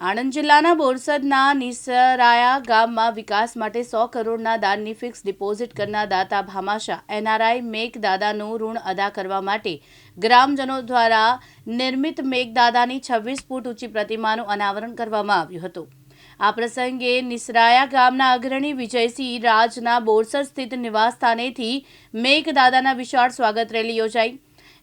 આણંદ જિલ્લાના બોરસદના નિસરાયા ગામમાં વિકાસ માટે સો કરોડના દાનની ફિક્સ ડિપોઝિટ કરનાર દાતા ભામાશા, એનઆરઆઈ મેઘદાદાનું ઋણ અદા કરવા માટે ગ્રામજનો દ્વારા નિર્મિત મેઘદાદાની છવ્વીસ ફૂટ ઊંચી પ્રતિમાનું અનાવરણ કરવામાં આવ્યું હતું. આ પ્રસંગે નિસરાયા ગામના અગ્રણી વિજયસિંહ રાજના બોરસદ સ્થિત નિવાસસ્થાનેથી મેઘદાદાના વિશાળ સ્વાગત રેલી યોજાઈ,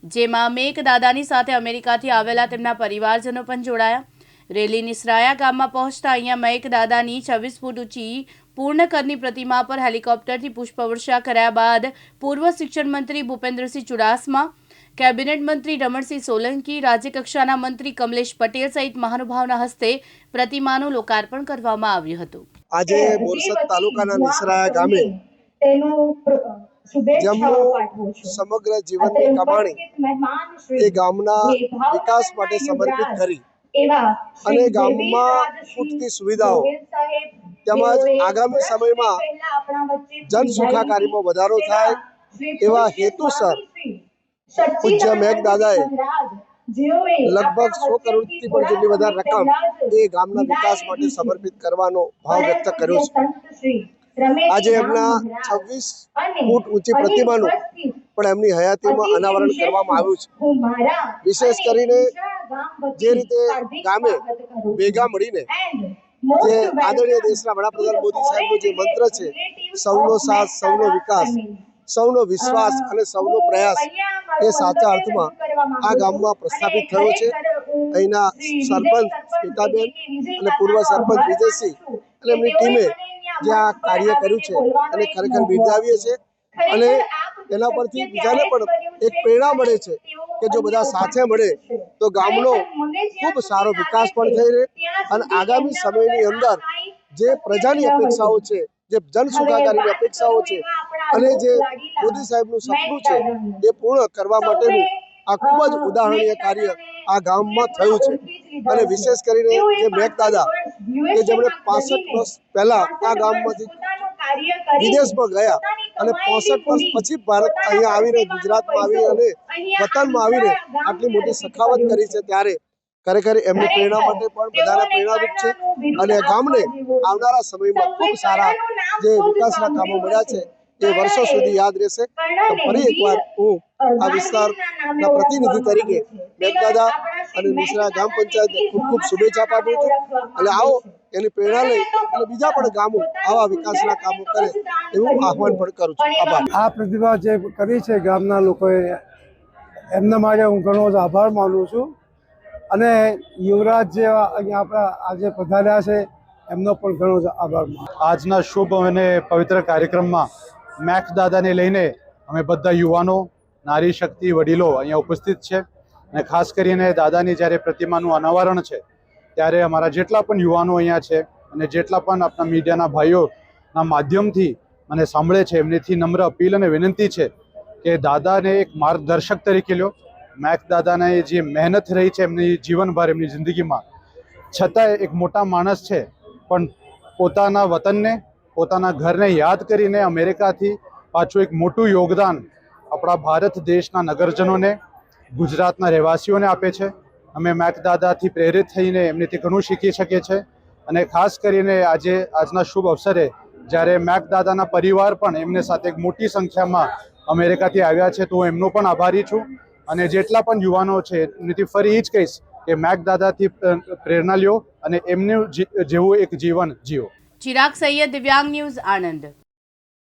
જેમાં મેઘદાદાની સાથે અમેરિકાથી આવેલા તેમના પરિવારજનો પણ જોડાયા. રેલી નિસરાયા ગામમાં પહોંચતા અહીંયા મેઘદાદાની છવ્વીસ ફૂટ ઊંચી પૂર્ણકરની પ્રતિમા પર હેલિકોપ્ટરથી પુષ્પવર્ષા કર્યા બાદ પૂર્વ શિક્ષણ મંત્રી ભૂપેન્દ્રસિંહ ચુડાસમા કેબિનેટ મંત્રી રમણસિંહ સોલંકી રાજ્યકક્ષાના મંત્રી કમલેશ પટેલ સહિત મહાનુભાવના હસ્તે પ્રતિમાનું લોકાર્પણ કરવામાં આવ્યું હતું. આજે બોરસદ તાલુકાના નિસરાયા ગામે જેમનું સમગ્ર જીવનની કમાણી એ ગામના વિકાસ માટે સમર્પિત કરી અને ગામમાં ખૂટતી સુવિધાઓ. તેમજ આગામી સમયમાં જન સુખાકારીમાં વધારો થાય એવા હેતુસર પૂજ્ય મેઘદાદાએ લગભગ સો કરોડથી પણ જેટલી વધારે રકમ એ ગામના વિકાસ માટે સમર્પિત કરવાનો ભાવ વ્યક્ત કર્યો છે. આજે એમના છવ્વીસ ફૂટ ઊંચી પ્રતિમાનું પણ એમની હયાતીમાં અનાવરણ કરવામાં આવ્યું છે. વિશેષ કરીને જે રીતે ગામે ભેગા મળીને જે આદરણીય દેશના વડાપ્રધાન મોદી સાહેબનો જે મંત્ર છે સૌનો સાથ સૌનો વિકાસ સૌનો વિશ્વાસ અને સૌનો પ્રયાસ એ સાચા અર્થમાં આ ગામમાં પ્રસ્થાપિત થયો છે. અહીંના સરપંચ સ્મિતાબેન અને પૂર્વ સરપંચ વિજયસિંહ અને એમની ટીમે જે આ કાર્ય કર્યું છે અને ખરેખર બિરદાવીએ છે અને એના પરથી બીજાને પણ એક પ્રેરણા મળે છે. કે જો બધા સાથે મળે તો ગામનો ખૂબ સારો વિકાસ પણ થઈ રહે. અને આગામી સમયની અંદર જે પ્રજાની અપેક્ષાઓ છે, જે જન અપેક્ષાઓ છે અને જે મોદી સાહેબનું સપનું છે, એ પૂર્ણ કરવા માટેનું આ ખૂબ જ ઉદાહરણીય કાર્ય આ ગામમાં થયું છે. અને વિશેષ કરીને જે મેઘદાદા કે જેમણે પાસઠ વર્ષ પહેલા આ ગામમાંથી વિદેશમાં ગયા અને પોસઠ વર્ષ પછી ભારત અહીંયા આવીને ગુજરાતમાં આવી અને વતનમાં આવીને આટલી મોટી સખાવત કરી છે ત્યારે. ખરેખર એમની પ્રેરણા માટે પણ બધાને પ્રેરણારૂપ છે. અને ગામને આવનારા સમયમાં ખૂબ સારા જે વિકાસના કામો મળ્યા છે એ વર્ષો સુધી યાદ રહેશે. તો ફરી એકવાર હું આ વિસ્તારના પ્રતિનિધિ તરીકે મેઘદાદા અને મિશ્રા ગ્રામ પંચાયતને ખૂબ ખૂબ શુભેચ્છા પાઠવું છું. અને આવો એની પ્રેરણા લઈ અને બીજા પણ ગામો આવા વિકાસના કામો કરે. એવું આહવાન પણ કરું છું. આભાર. આ પ્રતિભા જે કરી છે ગામના લોકોએ એમના માટે હું ઘણો જ આભાર માનું છું. અને યુવરાજ જેવા અહીંયા આપણા આજે પધાર્યા છે એમનો પણ ઘણો જ આભાર માનું આજના શુભ અને પવિત્ર કાર્યક્રમમાં મેક્સ દાદાને લઈને અમે બધા યુવાનો નારી શક્તિ વડીલો અહીંયા ઉપસ્થિત છે. અને ખાસ કરીને દાદાની જ્યારે પ્રતિમાનું અનાવરણ છે ત્યારે અમારા જેટલા પણ યુવાનો અહીંયા છે અને જેટલા પણ આપણા મીડિયાના ભાઈઓના માધ્યમથી મને સાંભળે છે, એમનીથી નમ્ર અપીલ અને વિનંતી છે કે દાદાને એક માર્ગદર્શક તરીકે લ્યો. મેક દાદાને જે મહેનત રહી છે એમની જીવનભર, એમની જિંદગીમાં. છતાંય એક મોટા માણસ છે, પણ પોતાના વતનને, પોતાના ઘરને યાદ કરીને અમેરિકાથી પાછું એક મોટું યોગદાન આપણા ભારત દેશના નગરજનોને, ગુજરાતના રહેવાસીઓને આપે છે. અમે મેક દાદાથી પ્રેરિત થઈને એમનીથી ઘણું શીખી શકીએ છીએ અને ખાસ કરીને આજે, આજના શુભ અવસરે જ્યારે મેક દાદાના પરિવાર પણ એમને સાથે મોટી સંખ્યામાં અમેરિકાથી આવ્યા છે, તો હું એમનો પણ આભારી છું. અને જેટલા પણ યુવાનો છે, એમનીથી ફરી એ જ કહીશ કે મેક દાદાથી પ્રેરણા લ્યો અને એમનું જેવું એક જીવન જીવો. ચિરાગ સૈયદ, દિવ્યાંગ ન્યૂઝ, આણંદ.